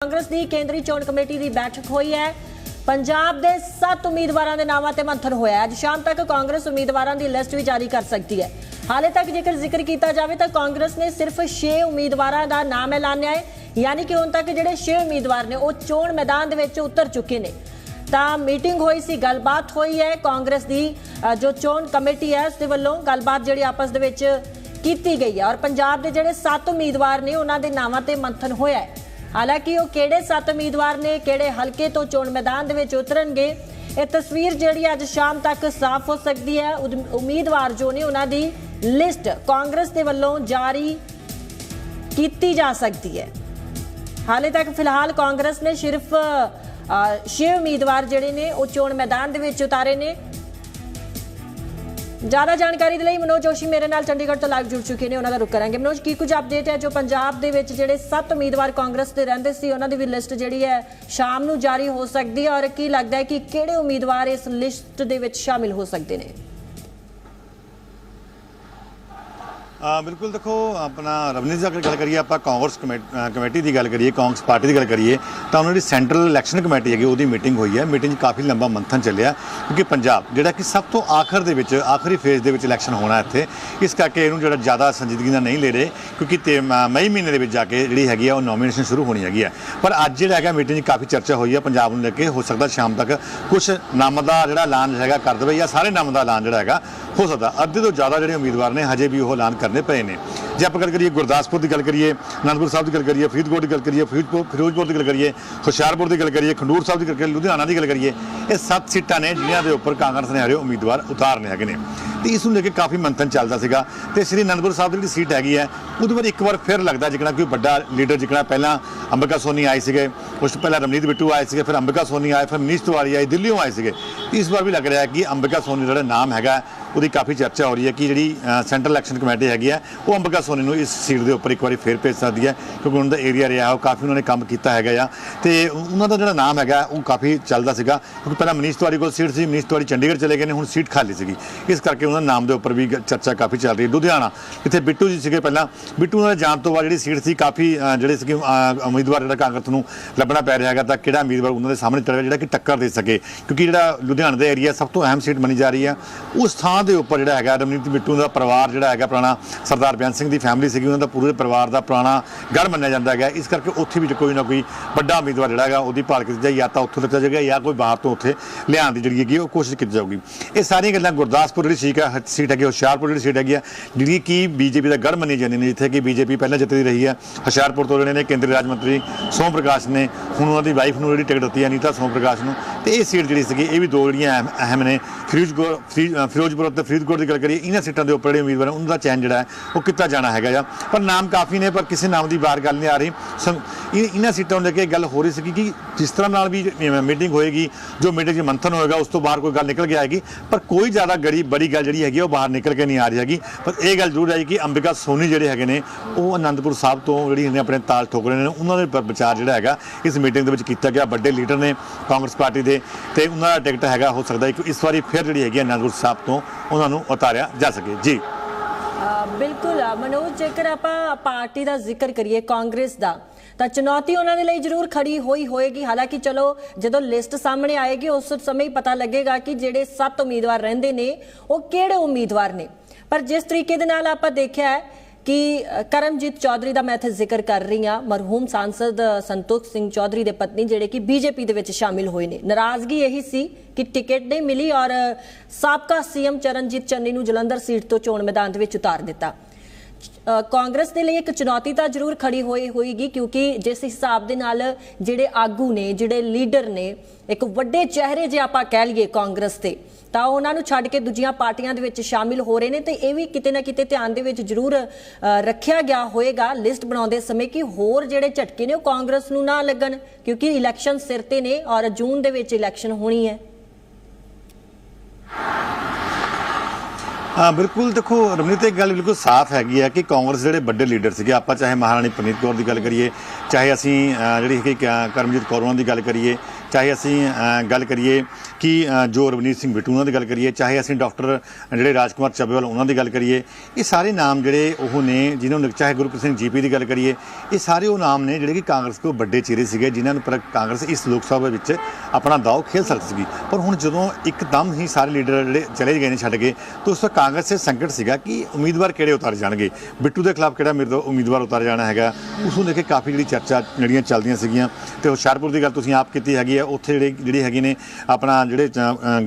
ਕਾਂਗਰਸ ਦੀ ਕੇਂਦਰੀ ਚੋਣ ਕਮੇਟੀ ਦੀ ਬੈਠਕ ਹੋਈ ਹੈ। ਪੰਜਾਬ ਦੇ 7 ਉਮੀਦਵਾਰਾਂ ਦੇ ਨਾਵਾਂ ਤੇ ਮੰਥਨ ਹੋਇਆ ਅੱਜ ਸ਼ਾਮ ਤੱਕ ਕਾਂਗਰਸ ਉਮੀਦਵਾਰਾਂ ਦੀ ਲਿਸਟ ਵੀ ਜਾਰੀ ਕਰ ਸਕਦੀ ਹੈ। ਹਾਲੇ ਤੱਕ ਜੇਕਰ ਜ਼ਿਕਰ ਕੀਤਾ ਜਾਵੇ ਤਾਂ ਕਾਂਗਰਸ ਨੇ ਸਿਰਫ 6 ਉਮੀਦਵਾਰਾਂ ਦਾ ਨਾਮ ਐਲਾਨਿਆ ਹੈ। ਯਾਨੀ ਕਿ ਹੁਣ ਤੱਕ ਜਿਹੜੇ 6 ਉਮੀਦਵਾਰ ਨੇ, ਉਹ ਚੋਣ ਮੈਦਾਨ ਦੇ ਵਿੱਚ ਉਤਰ ਚੁੱਕੇ ਨੇ। ਤਾਂ ਮੀਟਿੰਗ ਹੋਈ ਸੀ, ਗੱਲਬਾਤ ਹੋਈ ਹੈ ਕਾਂਗਰਸ ਦੀ ਜੋ ਚੋਣ ਕਮੇਟੀ ਹੈ ਉਸ ਦੇ ਵੱਲੋਂ ਗੱਲਬਾਤ ਜਿਹੜੀ ਆਪਸ ਦੇ ਵਿੱਚ ਕੀਤੀ ਗਈ ਹੈ। ਔਰ ਪੰਜਾਬ ਦੇ ਜਿਹੜੇ 7 ਉਮੀਦਵਾਰ ਨੇ, ਉਹਨਾਂ ਦੇ ਨਾਵਾਂ ਤੇ ਮੰਥਨ ਹੋਇਆ ਹੈ। ਹਾਲਾਂਕਿ ਉਹ ਕਿਹੜੇ ਸੱਤ ਉਮੀਦਵਾਰ ਨੇ, ਕਿਹੜੇ ਹਲਕੇ ਤੋਂ ਚੋਣ ਮੈਦਾਨ ਦੇ ਵਿੱਚ ਉਤਰਨਗੇ, ਇਹ ਤਸਵੀਰ ਜਿਹੜੀ ਅੱਜ ਸ਼ਾਮ ਤੱਕ ਸਾਫ਼ ਹੋ ਸਕਦੀ ਹੈ। ਉਦ- ਉਮੀਦਵਾਰ ਜੋ ਨੇ ਉਹਨਾਂ ਦੀ ਲਿਸਟ ਕਾਂਗਰਸ ਦੇ ਵੱਲੋਂ ਜਾਰੀ ਕੀਤੀ ਜਾ ਸਕਦੀ ਹੈ। ਹਾਲੇ ਤੱਕ ਫਿਲਹਾਲ ਕਾਂਗਰਸ ਨੇ ਸਿਰਫ ਛੇ ਉਮੀਦਵਾਰ ਜਿਹੜੇ ਨੇ ਉਹ ਚੋਣ ਮੈਦਾਨ ਦੇ ਵਿੱਚ ਉਤਾਰੇ ਨੇ। ਜ਼ਿਆਦਾ ਜਾਣਕਾਰੀ ਦੇ ਲਈ ਮਨੋਜ ਜੋਸ਼ੀ ਮੇਰੇ ਨਾਲ ਚੰਡੀਗੜ੍ਹ ਤੋਂ ਲਾਈਵ ਜੁੜ ਚੁੱਕੇ ਨੇ, ਉਹਨਾਂ ਦਾ ਰੁਕ ਕਰਾਂਗੇ। ਮਨੋਜ, ਕੀ ਕੁਝ ਅਪਡੇਟ ਹੈ ਜੋ ਪੰਜਾਬ ਦੇ ਵਿੱਚ ਜਿਹੜੇ 7 ਉਮੀਦਵਾਰ ਕਾਂਗਰਸ ਦੇ ਰਹਿੰਦੇ ਸੀ, ਉਹਨਾਂ ਦੀ ਵੀ ਲਿਸਟ ਜਿਹੜੀ ਹੈ ਸ਼ਾਮ ਨੂੰ ਜਾਰੀ ਹੋ ਸਕਦੀ ਹੈ ਔਰ ਕੀ ਲੱਗਦਾ ਹੈ ਕਿ ਕਿਹੜੇ ਉਮੀਦਵਾਰ ਇਸ ਲਿਸਟ ਦੇ ਵਿੱਚ ਸ਼ਾਮਿਲ ਹੋ ਸਕਦੇ ਨੇ ਆ ਬਿਲਕੁਲ ਦੇਖੋ, ਆਪਣਾ ਰਵਨੀਤ ਜੀ ਗੱਲ ਕਰੀਏ, ਆਪਾਂ ਕਾਂਗਰਸ ਕਮੇ- ਕਮੇਟੀ ਦੀ ਗੱਲ ਕਰੀਏ, ਕਾਂਗਰਸ ਪਾਰਟੀ ਦੀ ਗੱਲ ਕਰੀਏ, ਤਾਂ ਉਹਨਾਂ ਦੀ ਸੈਂਟਰਲ ਇਲੈਕਸ਼ਨ ਕਮੇਟੀ ਹੈਗੀ, ਉਹਦੀ ਮੀਟਿੰਗ ਹੋਈ ਹੈ। ਮੀਟਿੰਗ 'ਚ ਕਾਫੀ ਲੰਬਾ ਮੰਥਨ ਚੱਲਿਆ, ਕਿਉਂਕਿ ਪੰਜਾਬ, ਜਿਹੜਾ ਕਿ ਸਭ ਤੋਂ ਆਖਰ ਦੇ ਵਿੱਚ, ਆਖਰੀ ਫੇਜ਼ ਦੇ ਵਿੱਚ ਇਲੈਕਸ਼ਨ ਹੋਣਾ ਇੱਥੇ, ਇਸ ਕਰਕੇ ਇਹਨੂੰ ਜਿਹੜਾ ਜ਼ਿਆਦਾ ਸੰਜੀਦਗੀ ਨਾਲ ਨਹੀਂ ਲੈ ਰਹੇ, ਕਿਉਂਕਿ ਤੇ ਮਈ ਮਹੀਨੇ ਦੇ ਵਿੱਚ ਜਾ ਕੇ ਜਿਹੜੀ ਹੈਗੀ ਆ, ਉਹ ਨੋਮੀਨੇਸ਼ਨ ਸ਼ੁਰੂ ਹੋਣੀ ਹੈਗੀ ਆ। ਪਰ ਅੱਜ ਜਿਹੜਾ ਹੈਗਾ, ਮੀਟਿੰਗ 'ਚ ਕਾਫੀ ਚਰਚਾ ਹੋਈ ਹੈ ਪੰਜਾਬ ਨੂੰ ਲੈ ਕੇ, ਹੋ ਸਕਦਾ ਸ਼ਾਮ ਤੱਕ ਕੁਝ ਨਾਮ ਦਾ ਜਿਹੜਾ ਐਲਾਨ ਹੈਗਾ, ਕਰ ਦੇਵੇ, ਜਾਂ ਸਾਰੇ ਨਾਮ ਦਾ ਐਲਾਨ ਜਿਹੜਾ ਹੈਗਾ ਹੋ ਸਕਦਾ। ਅੱਧੇ ਤੋਂ ਜ਼ਿਆਦਾ ਜਿਹੜੇ ਉਮੀਦਵਾਰ ਨੇ, ਹਜੇ ਵੀ ਉਹ ਐਲਾਨ ਕਰਨੇ ਪਏ ਨੇ। ਜੇ ਆਪਾਂ ਗੱਲ ਕਰੀਏ ਗੁਰਦਾਸਪੁਰ ਦੀ ਗੱਲ ਕਰੀਏ, ਅਨੰਦਪੁਰ ਸਾਹਿਬ ਦੀ ਗੱਲ ਕਰੀਏ, ਫਰੀਦਕੋਟ ਦੀ ਗੱਲ ਕਰੀਏ ਫਰੀਦਕੋਟ ਫਿਰੋਜ਼ਪੁਰ ਦੀ ਗੱਲ ਕਰੀਏ, ਹੁਸ਼ਿਆਰਪੁਰ ਦੀ ਗੱਲ ਕਰੀਏ, ਖੰਡੂਰ ਸਾਹਿਬ ਦੀ ਗੱਲ ਕਰੀਏ, ਲੁਧਿਆਣਾ ਦੀ ਗੱਲ ਕਰੀਏ, ਇਹ ਸੱਤ ਸੀਟਾਂ ਨੇ ਜਿਨ੍ਹਾਂ ਦੇ ਉੱਪਰ ਕਾਂਗਰਸ ਨੇ ਹਰੇ ਉਮੀਦਵਾਰ ਉਤਾਰਨੇ ਹੈਗੇ ਨੇ। ਤੇ ਇਸ ਨੂੰ ਲੈ ਕੇ ਕਾਫੀ ਮੰਥਨ ਚੱਲਦਾ ਸੀਗਾ ਤੇ ਸ੍ਰੀ ਅਨੰਦਪੁਰ ਸਾਹਿਬ ਦੀ ਜਿਹੜੀ ਸੀਟ ਹੈਗੀ ਹੈ, ਉਹਦੇ ਬਾਰੇ ਇੱਕ ਵਾਰ ਫਿਰ ਲੱਗਦਾ ਜਿਕਣਾ ਕੋਈ ਵੱਡਾ ਲੀਡਰ ਜਿਕਣਾ ਪਹਿਲਾਂ ਅੰਬਿਕਾ ਸੋਨੀ ਆਏ ਸੀਗੇ, ਉਸ ਤੋਂ ਪਹਿਲਾਂ ਰਮਨੀਤ ਬਿੱਟੂ ਆਏ ਸੀਗੇ, ਫਿਰ ਅੰਬਿਕਾ ਸੋਨੀ ਆਏ, ਫਿਰ ਮਨੀਸ਼ ਤਿਵਾੜੀ ਆਏ, ਦਿੱਲੀੋਂ ਆਏ ਸੀਗੇ। ਇਸ ਵਾਰ ਵੀ ਲੱਗ ਰਿਹਾ ਕਿ ਅੰਬਿਕਾ ਸੋਨੀ ਜਿਹੜਾ ਨਾਮ ਹੈਗਾ, ਉਹਦੀ ਕਾਫੀ ਚਰਚਾ ਹੋ ਰਹੀ ਹੈ ਕਿ ਜਿਹੜੀ ਸੈਂਟਰਲ ਇਲੈਕਸ਼ਨ ਕਮੇਟੀ ਹੈਗੀ ਹੈ, ਉਹ ਅੰਬਿਕਾ ਸੋਨੀ ਨੂੰ ਇਸ ਸੀਟ ਦੇ ਉੱਪਰ ਇੱਕ ਵਾਰੀ ਫੇਰ ਭੇਜ ਸਕਦੀ ਹੈ, ਕਿਉਂਕਿ ਉਹਨਾਂ ਦਾ ਏਰੀਆ ਰਿਹਾ, ਉਹ ਕਾਫੀ ਉਹਨਾਂ ਨੇ ਕੰਮ ਕੀਤਾ ਹੈਗਾ ਆ। ਤੇ ਉਹਨਾਂ ਦਾ ਜਿਹੜਾ ਨਾਮ ਹੈਗਾ, ਉਹ ਕਾਫੀ ਚੱਲਦਾ ਸੀਗਾ, ਕਿਉਂਕਿ ਪਹਿਲਾਂ ਮਨੀਸ਼ ਤਿਵਾੜੀ ਕੋਲ ਸੀਟ ਸੀ, ਮਨੀਸ਼ ਤਿਵਾੜੀ ਚੰਡੀਗੜ੍ਹ ਚਲੇ ਗਏ ਨੇ, ਹੁਣ ਸੀਟ ਖਾਲੀ ਸੀਗੀ। ਇਸ ਕਰਕੇ ਉਹਨਾਂ ਦੇ ਨਾਮ ਦੇ ਉੱਪਰ ਵੀ ਚਰਚਾ ਕਾਫੀ ਚੱਲ ਰਹੀ ਹੈ। ਲੁਧਿਆਣਾ, ਇੱਥੇ ਬਿੱਟੂ ਜੀ ਸੀਗੇ ਪਹਿਲਾਂ। ਬਿੱਟੂ ਉਹਨਾਂ ਦੇ ਜਾਣ ਤੋਂ ਬਾਅਦ ਜਿਹੜੀ ਸੀਟ ਸੀ, ਕਾਫੀ ਜਿਹੜੇ ਸੀਗੇ ਉਮੀਦਵਾਰ ਜਿਹੜਾ ਕਾਂਗਰਸ ਨੂੰ ਲੱਭਣਾ ਪੈ ਰਿਹਾ ਹੈਗਾ, ਤਾਂ ਕਿਹੜਾ ਉਮੀਦਵਾਰ ਉਹਨਾਂ ਦੇ ਸਾਹਮਣੇ ਚੜ੍ਹੇਗਾ ਜਿਹੜਾ ਕਿ ਟੱਕਰ ਦੇ ਸਕੇ? ਕਿਉਂਕਿ ਜਿਹੜਾ ਲੁਧਿਆਣਾ ਦਾ ਏਰੀਆ ਸਭ ਤੋਂ ਅਹਿਮ ਸੀਟ ਬਣੀ ਜਾ ਰਹੀ ਹੈ। ਉਸ ਥਾਂ ਦੇ ਉੱਪਰ ਜਿਹੜਾ ਹੈਗਾ, ਰਮਨੀਤ ਬਿੱਟੂ ਦਾ ਪਰਿਵਾਰ ਜਿਹੜਾ ਹੈਗਾ, ਪੁਰਾਣਾ ਸਰਦਾਰ ਬਿਆਨ ਸਿੰਘ ਦੀ ਫੈਮਿਲੀ ਸੀਗੀ, ਉਹਨਾਂ ਦਾ ਪੂਰੇ ਪਰਿਵਾਰ ਦਾ ਪੁਰਾਣਾ ਗੜ ਮੰਨਿਆ ਜਾਂਦਾ ਹੈਗਾ। ਇਸ ਕਰਕੇ ਉੱਥੇ ਵੀ ਕੋਈ ਨਾ ਕੋਈ ਵੱਡਾ ਉਮੀਦਵਾਰ ਜਿਹੜਾ ਹੈਗਾ, ਉਹਦੀ ਭਾਲ ਕੀਤੀ ਜਾਏ, ਜਾਂ ਤਾਂ ਉੱਥੋਂ ਦਿੱਤਾ ਜਾਏਗਾ ਜਾਂ ਕੋਈ ਬਾਹਰ ਤੋਂ ਉੱਥੇ ਲਿਆਉਣ ਦੀ ਜਿਹੜੀ ਹੈਗੀ ਉਹ ਕੋਸ਼ਿਸ਼ ਕੀਤੀ ਜਾਊਗੀ। ਇਹ ਸਾਰੀਆਂ ਗੱਲਾਂ ਗੁਰਦਾਸਪੁਰ ਜਿਹੜੀ ਸੀਟ ਹੈ ਸੀਟ ਹੈਗੀ ਹੁਸ਼ਿਆਰਪੁਰ ਜਿਹੜੀ ਸੀਟ ਹੈਗੀ ਆ, ਜਿਹੜੀ ਕਿ ਬੀਜੇਪੀ ਦਾ ਗੜ ਮੰਨੀ ਜਾਂਦੀ ਨੇ, ਜਿੱਥੇ ਕਿ ਬੀਜੇਪੀ ਪਹਿਲਾਂ ਜਿੱਤਦੀ ਰਹੀ ਹੈ ਹੁਸ਼ਿਆਰਪੁਰ ਤੋਂ ਜਿਹੜੇ ਨੇ ਕੇਂਦਰੀ ਰਾਜ ਮੰਤਰੀ ਸੋਮ ਪ੍ਰਕਾਸ਼ ਨੇ, ਹੁਣ ਉਹਨਾਂ ਦੀ ਵਾਈਫ ਨੂੰ ਜਿਹੜੀ ਟਿਕਟ ਦਿੱਤੀ ਹੈ ਅਨੀਤਾ ਸੋਮ ਪ੍ਰਕਾਸ਼ ਨੂੰ, ਤੇ ਇਹ ਸੀਟ ਜਿਹੜੀ ਸੀਗੀ, ਇਹ ਵੀ ਦੋ ਜਿਹੜੀਆਂ ਅਹਿਮ- ਨੇ। ਫਿਰੋਜ਼ਪੁਰ ਫਰੀ- ਫਿਰੋਜ਼ਪੁਰ ਅਤੇ ਫਰੀਦਕੋਟ ਦੀ ਗੱਲ ਕਰੀਏ, ਇਹਨਾਂ ਸੀਟਾਂ ਦੇ ਉੱਪਰ ਜਿਹੜੇ ਉਮੀਦਵਾਰ ਨੇ, ਉਹਨਾਂ ਦਾ ਚੈਨ ਜਿਹੜਾ ਹੈ, ਉਹ ਕੀਤਾ ਜਾਣਾ ਹੈਗਾ ਆ। ਪਰ ਨਾਮ ਕਾਫੀ ਨੇ, ਪਰ ਕਿਸੇ ਨਾਮ ਦੀ ਬਾਹਰ ਗੱਲ ਨਹੀਂ ਆ ਰਹੀ। ਇਹਨਾਂ ਸੀਟਾਂ ਨੂੰ ਲੈ ਕੇ ਗੱਲ ਹੋ ਰਹੀ ਸੀ ਕਿ ਜਿਸ ਤਰ੍ਹਾਂ ਨਾਲ ਵੀ ਮੀਟਿੰਗ ਹੋਏਗੀ, ਜੋ ਮੀਟਿੰਗ 'ਚ ਮੰਥਨ ਹੋਏਗਾ, ਉਸ ਤੋਂ ਬਾਹਰ ਕੋਈ ਗੱਲ ਨਿਕਲ ਕੇ ਆਏਗੀ, ਪਰ ਕੋਈ ਜ਼ਿਆਦਾ ਗੜੀ ਬੜੀ ਗੱਲ ਜਿਹੜੀ ਹੈਗੀ ਆ, ਉਹ ਬਾਹਰ ਨਿਕਲ ਕੇ ਨਹੀਂ ਆ ਰਹੀ ਹੈਗੀ। ਪਰ ਇਹ ਗੱਲ ਜ਼ਰੂਰ ਹੈ ਕਿ ਅੰਬਿਕਾ ਸੋਨੀ ਜਿਹੜੇ ਹੈਗੇ ਨੇ ਉਹ ਅਨੰਦਪੁਰ ਸਾਹਿਬ ਤੋਂ ਜਿਹੜੀ ਇਹਨੇ ਆਪਣੇ ਤਾਲ ਠੋਕ ਰਹੇ ਨੇ ਉਹਨਾਂ ਦੇ ਉੱਪਰ ਵਿਚਾਰ ਜਿਹੜਾ ਹੈਗਾ ਇਸ ਮੀਟਿੰਗ ਦੇ ਵਿੱਚ ਕੀਤਾ ਗਿਆ। ਵੱਡੇ ਲੀਡਰ ਨੇ ਕਾਂਗਰਸ ਪਾਰਟੀ ਦੇ ਤੇ ਉਹਨਾਂ ਦਾ ਟਿਕਟ ਹੈਗਾ ਹੋ ਸਕਦਾ ਕਿ ਇਸ ਵਾਰੀ ਫਿਰ ਜਿਹੜੀ ਹੈਗੀ ਅਨੰਦਪੁਰ ਸਾਹਿਬ ਤੋਂ ਉਹਨਾਂ ਨੂੰ ਉਤਾਰਿਆ ਜਾ ਸਕੇ। ਜੀ। ਬਿਲਕੁਲ ਮਨੋਜ ਜੇਕਰ ਆਪਾਂ ਪਾਰਟੀ ਦਾ ਜ਼ਿਕਰ ਕਰੀਏ ਕਾਂਗਰਸ ਦਾ ਤਾਂ ਚੁਣੌਤੀ ਉਹਨਾਂ ਦੇ ਲਈ ਜ਼ਰੂਰ ਖੜੀ ਹੋਈ ਹੋਏਗੀ। ਹਾਲਾਂਕਿ ਚਲੋ, ਜਦੋਂ ਲਿਸਟ ਸਾਹਮਣੇ ਆਏਗੀ, ਉਸ ਸਮੇਂ ਹੀ ਪਤਾ ਲੱਗੇਗਾ ਕਿ ਜਿਹੜੇ ਸੱਤ ਉਮੀਦਵਾਰ ਰਹਿੰਦੇ ਨੇ, ਉਹ ਕਿਹੜੇ ਉਮੀਦਵਾਰ ਨੇ। ਪਰ ਜਿਸ ਤਰੀਕੇ ਦੇ ਨਾਲ ਆਪਾਂ ਦੇਖਿਆ ਹੈ ਕਿ ਕਰਮਜੀਤ ਚੌਧਰੀ ਦਾ ਮੈਂ ਇੱਥੇ ਜ਼ਿਕਰ ਕਰ ਰਹੀ ਹਾਂ। ਮਰਹੂਮ ਸਾਂਸਦ ਸੰਤੋਖ ਸਿੰਘ ਚੌਧਰੀ ਦੇ ਪਤਨੀ ਜਿਹੜੇ ਕਿ ਬੀਜੇਪੀ ਦੇ ਵਿੱਚ ਸ਼ਾਮਿਲ ਹੋਏ ਨੇ। ਨਾਰਾਜ਼ਗੀ ਇਹੀ ਸੀ ਕਿ ਟਿਕਟ ਨਹੀਂ ਮਿਲੀ ਔਰ ਸਾਬਕਾ ਸੀਐਮ ਚਰਨਜੀਤ ਚੰਨੀ ਨੂੰ ਜਲੰਧਰ ਸੀਟ ਤੋਂ ਚੋਣ ਮੈਦਾਨ ਦੇ ਵਿੱਚ ਉਤਾਰ ਦਿੱਤਾ। ਕਾਂਗਰਸ ਦੇ ਲਈ ਇੱਕ ਚੁਣੌਤੀ ਤਾਂ ਜ਼ਰੂਰ ਖੜੀ ਹੋਈ ਹੋਏਗੀ ਕਿਉਂਕਿ ਜਿਸ ਹਿਸਾਬ ਦੇ ਨਾਲ ਜਿਹੜੇ ਆਗੂ ਨੇ, ਜਿਹੜੇ ਲੀਡਰ ਨੇ, ਇੱਕ ਵੱਡੇ ਚਿਹਰੇ ਜੇ ਆਪਾਂ ਕਹਿ ਲਈਏ ਕਾਂਗਰਸ 'ਤੇ ਤਾਂ ਉਹਨਾਂ ਨੂੰ ਛੱਡ ਕੇ ਦੂਜੀਆਂ ਪਾਰਟੀਆਂ ਦੇ ਵਿੱਚ ਸ਼ਾਮਿਲ ਹੋ ਰਹੇ ਨੇ ਤੇ ਇਹ ਵੀ ਕਿਤੇ ਨਾ ਕਿਤੇ ਧਿਆਨ ਦੇ ਵਿੱਚ ਜ਼ਰੂਰ ਰੱਖਿਆ ਗਿਆ ਹੋਏਗਾ, ਲਿਸਟ ਬਣਾਉਂਦੇ ਸਮੇਂ ਕਿ ਹੋਰ ਜਿਹੜੇ ਝਟਕੇ ਨੇ ਉਹ ਕਾਂਗਰਸ ਨੂੰ ਨਾ ਲੱਗਣ, ਕਿਉਂਕਿ ਇਲੈਕਸ਼ਨ ਸਿਰ ਤੇ ਨੇ ਔਰ ਜੂਨ ਦੇ ਵਿੱਚ ਇਲੈਕਸ਼ਨ ਹੋਣੀ ਹੈ। ਹਾਂ, ਬਿਲਕੁਲ। ਦੇਖੋ ਰਮਨੀਤ ਇੱਕ ਗੱਲ ਬਿਲਕੁਲ ਸਾਫ਼ ਹੈਗੀ ਹੈ ਕਿ ਕਾਂਗਰਸ ਜਿਹੜੇ ਵੱਡੇ ਲੀਡਰ ਸੀਗੇ, ਆਪਾਂ ਚਾਹੇ ਮਹਾਰਾਣੀ ਪ੍ਰਨੀਤ ਕੌਰ ਦੀ ਗੱਲ ਕਰੀਏ, ਚਾਹੇ ਅਸੀਂ ਜਿਹੜੀ ਹੈਗੀ ਕ- ਕਰਮਜੀਤ ਕੌਰ ਉਹਨਾਂ ਦੀ ਗੱਲ ਕਰੀਏ ਚਾਹੇ ਅਸੀਂ ਗੱਲ ਕਰੀਏ ਕਿ ਜੋ ਰਵਨੀਤ ਸਿੰਘ ਬਿੱਟੂ ਉਹਨਾਂ ਦੀ ਗੱਲ ਕਰੀਏ, ਚਾਹੇ ਅਸੀਂ ਡਾਕਟਰ, ਜਿਹੜੇ ਰਾਜਕੁਮਾਰ ਚੱਬੇਵਾਲ ਉਹਨਾਂ ਦੀ ਗੱਲ ਕਰੀਏ, ਇਹ ਸਾਰੇ ਨਾਮ ਜਿਹੜੇ ਉਹ ਨੇ, ਜਿਨ੍ਹਾਂ ਨੂੰ ਚਾਹੇ ਗੁਰਪ੍ਰੀਤ ਸਿੰਘ ਜੀਪੀ ਦੀ ਗੱਲ ਕਰੀਏ, ਇਹ ਸਾਰੇ ਉਹ ਨਾਮ ਨੇ ਜਿਹੜੇ ਕਿ ਕਾਂਗਰਸ ਤੋਂ ਵੱਡੇ ਚਿਹਰੇ ਸੀਗੇ, ਜਿਨ੍ਹਾਂ ਨੂੰ ਪਰ ਕਾਂਗਰਸ ਇਸ ਲੋਕ ਸਭਾ ਵਿੱਚ ਆਪਣਾ ਦਾਅ ਖੇਲ ਸਕਦੀ ਸੀਗੀ। ਪਰ ਹੁਣ ਜਦੋਂ ਇੱਕਦਮ ਹੀ ਸਾਰੇ ਲੀਡਰ ਜਿਹੜੇ ਚਲੇ ਗਏ ਨੇ ਛੱਡ ਕੇ, ਤਾਂ ਉਸ ਤੋਂ ਕਾਂਗਰਸ ਦੇ ਸੰਕਟ ਸੀਗਾ ਕਿ ਉਮੀਦਵਾਰ ਕਿਹੜੇ ਉਤਾਰੇ ਜਾਣਗੇ? ਬਿੱਟੂ ਦੇ ਖਿਲਾਫ ਕਿਹੜਾ ਮੇਰੇ ਤੋਂ ਉਮੀਦਵਾਰ ਉਤਾਰ ਜਾਣਾ ਹੈਗਾ? ਉਸ ਨੂੰ ਲੈ ਕੇ ਕਾਫੀ ਜਿਹੜੀ ਚਰਚਾ ਜਿਹੜੀਆਂ ਚੱਲਦੀਆਂ ਸੀਗੀਆਂ, ਤੇ ਹੁਸ਼ਿਆਰਪੁਰ ਦੀ ਗੱਲ ਤੁਸੀਂ ਆਪ ਕੀਤੀ ਹੈਗੀ ਹੈ ਉੱਥੇ ਜਿਹੜੇ ਜਿਹੜੇ ਹੈਗੀ ਨੇ, ਆਪਣਾ ਜਿਹੜੇ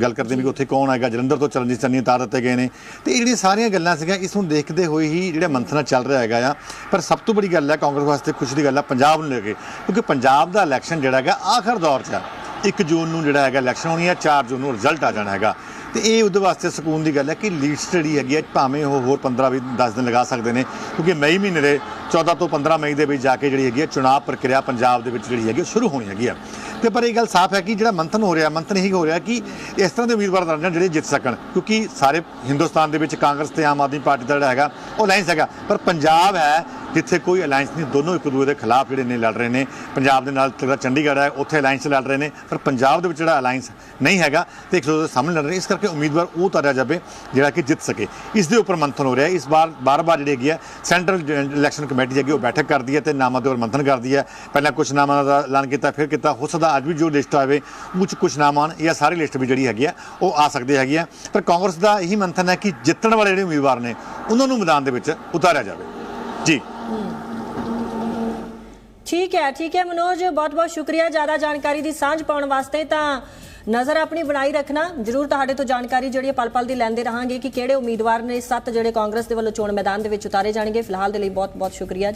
ਗੱਲ ਕਰਦੇ ਵੀ ਉੱਥੇ ਕੌਣ ਹੈਗਾ, ਜਲੰਧਰ ਤੋਂ ਚਰਨਜੀਤ ਚੰਨੀ ਤਾਰ ਦਿੱਤੇ ਗਏ ਨੇ। ਤੇ ਇਹ ਜਿਹੜੀਆਂ ਸਾਰੀਆਂ ਗੱਲਾਂ ਸੀਗੀਆਂ, ਇਸ ਨੂੰ ਦੇਖਦੇ ਹੋਏ ਹੀ ਜਿਹੜਾ ਮੰਥਨਾ ਚੱਲ ਰਿਹਾ ਹੈਗਾ ਆ, ਪਰ ਸਭ ਤੋਂ ਬੜੀ ਗੱਲ ਹੈ ਕਾਂਗਰਸ ਵਾਸਤੇ ਖੁਸ਼ੀ ਦੀ ਗੱਲ ਹੈ ਪੰਜਾਬ ਨੂੰ ਲੈ ਕੇ। ਕਿਉਂਕਿ ਪੰਜਾਬ ਦਾ ਇਲੈਕਸ਼ਨ ਜਿਹੜਾ ਹੈਗਾ, ਆਖਰ ਦੌਰ 'ਚ ਆ। 1 ਜੂਨ ਨੂੰ ਜਿਹੜਾ ਹੈਗਾ ਇਲੈਕਸ਼ਨ ਹੋਣੀ ਹੈ 4 ਜੂਨ ਨੂੰ ਰਿਜ਼ਲਟ ਆ ਜਾਣਾ ਹੈਗਾ। ਤੇ ਇਹ ਉਹਦੇ ਵਾਸਤੇ ਸਕੂਨ ਦੀ ਗੱਲ ਹੈ ਕਿ ਲੀਡਸ ਜਿਹੜੀ ਹੈਗੀ ਹੈ ਭਾਵੇਂ ਉਹ ਹੋਰ 15 ਵੀ 10 ਦਿਨ ਲਗਾ ਸਕਦੇ ਨੇ, ਕਿਉਂਕਿ ਮਈ ਮਹੀਨੇ ਦੇ 14 ਤੋਂ 15 ਮਈ ਦੇ ਵਿੱਚ ਜਾ ਕੇ ਜਿਹੜੀ ਹੈਗੀ ਹੈ ਚੁਣਾਵ ਪ੍ਰਕਿਰਿਆ ਪੰਜਾਬ ਦੇ ਵਿੱਚ ਜਿਹੜੀ ਹੈਗੀ ਹੈ ਸ਼ੁਰੂ ਹੋਣੀ ਹੈਗੀ ਆ। ਤੇ ਪਰ ਇਹ ਗੱਲ ਸਾਫ਼ ਹੈ ਕਿ ਜਿਹੜਾ ਮੰਥਨ ਹੋ ਰਿਹਾ, ਮੰਥਨ ਇਹੀ ਹੋ ਰਿਹਾ ਕਿ ਇਸ ਤਰ੍ਹਾਂ ਦੇ ਉਮੀਦਵਾਰ ਦਰਨ ਜਿਹੜੇ ਜਿੱਤ ਸਕਣ, ਕਿਉਂਕਿ ਸਾਰੇ ਹਿੰਦੁਸਤਾਨ ਦੇ ਵਿੱਚ ਕਾਂਗਰਸ ਤੇ ਆਮ ਆਦਮੀ ਪਾਰਟੀ ਦਾ ਜਿਹੜਾ ਹੈਗਾ, ਉਹ ਅਲਾਈਅੰਸ ਹੈਗਾ। ਪਰ ਪੰਜਾਬ ਹੈ ਜਿੱਥੇ ਕੋਈ ਅਲਾਈਅੰਸ ਨਹੀਂ, ਦੋਨੋਂ ਇੱਕ ਦੂਜੇ ਦੇ ਖਿਲਾਫ ਜਿਹੜੇ ਨੇ ਲੜ ਰਹੇ ਨੇ। ਪੰਜਾਬ ਦੇ ਨਾਲ ਜਿਹੜਾ ਚੰਡੀਗੜ੍ਹ ਹੈ, ਉੱਥੇ ਅਲਾਈਅੰਸ ਲੜ ਰਹੇ ਨੇ। ਪਰ ਪੰਜਾਬ ਦੇ ਵਿੱਚ ਜਿਹੜਾ ਅਲਾਈਅੰਸ ਨਹੀਂ ਹੈਗਾ ਤੇ ਇੱਕ ਦੂਜੇ ਦੇ ਸਾਹਮਣੇ ਲੜ ਰਹੇ ਇਸ ਕਰਕੇ ਉਮੀਦਵਾਰ ਉਹ ਤਾਰਿਆ ਜਾਵੇ, ਜਿਹੜਾ ਕਿ ਜਿੱਤ ਸਕੇ। ਇਸ ਦੇ ਉੱਪਰ ਮੰਥਨ ਹੋ ਰਿਹਾ ਇਸ ਵਾਰ ਬਾਰ-ਬਾਰ ਜਿਹੜੀ ਹੈਗੀ ਹੈ, ਸੈਂਟਰਲ ਇਲੈਕਸ਼ਨ ਕਮੇਟੀ ਹੈਗੀ ਉਹ ਬੈਠਕ ਕਰਦੀ ਹੈ ਤੇ ਨਾਮਾਂ ਦੇ ਉੱਪਰ ਮੰਥਨ ਕਰਦੀ ਹੈ। ਪਹਿਲਾਂ ਕੁਝ ਨਾਮਾਂ ਦਾ ਐਲਾਨ ਕੀਤਾ, ਫਿਰ ਕੀਤਾ। ਹੋ ਸਕਦਾ ਅੱਜ ਵੀ ਜੋ ਲਿਸਟ ਆਵੇ, ਉਹ 'ਚ ਕੁਝ ਨਾਮ ਆਉਣ। ਜਾਂ ਸਾਰੀ ਲਿਸਟ ਵੀ ਜਿਹੜੀ ਹੈਗੀ ਆ ਉਹ ਆ ਸਕਦੇ ਹੈਗੀ ਆ ਪਰ ਕਾਂਗਰਸ ਦਾ ਇਹੀ ਮੰਥਨ ਹੈ ਕਿ ਜਿੱਤਣ ਵਾਲੇ ਜਿਹੜੇ ਉਮੀਦਵਾਰ ਨੇ, ਉਹਨਾਂ ਨੂੰ ਮੈਦਾਨ ਦੇ ਵਿੱਚ ਉਤਾਰਿਆ ਜਾਵੇ। ਜੀ। ਠੀਕ ਹੈ ਠੀਕ ਹੈ ਮਨੋਜ, ਬਹੁਤ ਬਹੁਤ ਸ਼ੁਕਰੀਆ ਜ਼ਿਆਦਾ ਜਾਣਕਾਰੀ ਦੀ ਸਾਂਝ ਪਾਉਣ ਵਾਸਤੇ। ਤਾਂ ਨਜ਼ਰ ਆਪਣੀ ਬਣਾਈ ਰੱਖਣਾ। ਜਰੂਰ ਤੁਹਾਡੇ ਤੋਂ ਜਾਣਕਾਰੀ ਜਿਹੜੀ ਪਲ ਪਲ ਦੀ ਲੈਂਦੇ ਰਹਾਂਗੇ ਕਿ ਕਿਹੜੇ ਉਮੀਦਵਾਰ ਨੇ ਸੱਤ ਜਿਹੜੇ ਕਾਂਗਰਸ ਦੇ ਵੱਲੋਂ ਚੋਣ ਮੈਦਾਨ ਦੇ ਵਿੱਚ ਉਤਾਰੇ ਜਾਣਗੇ। ਫਿਲਹਾਲ ਦੇ ਲਈ ਬਹੁਤ ਬਹੁਤ ਸ਼ੁਕਰੀਆ।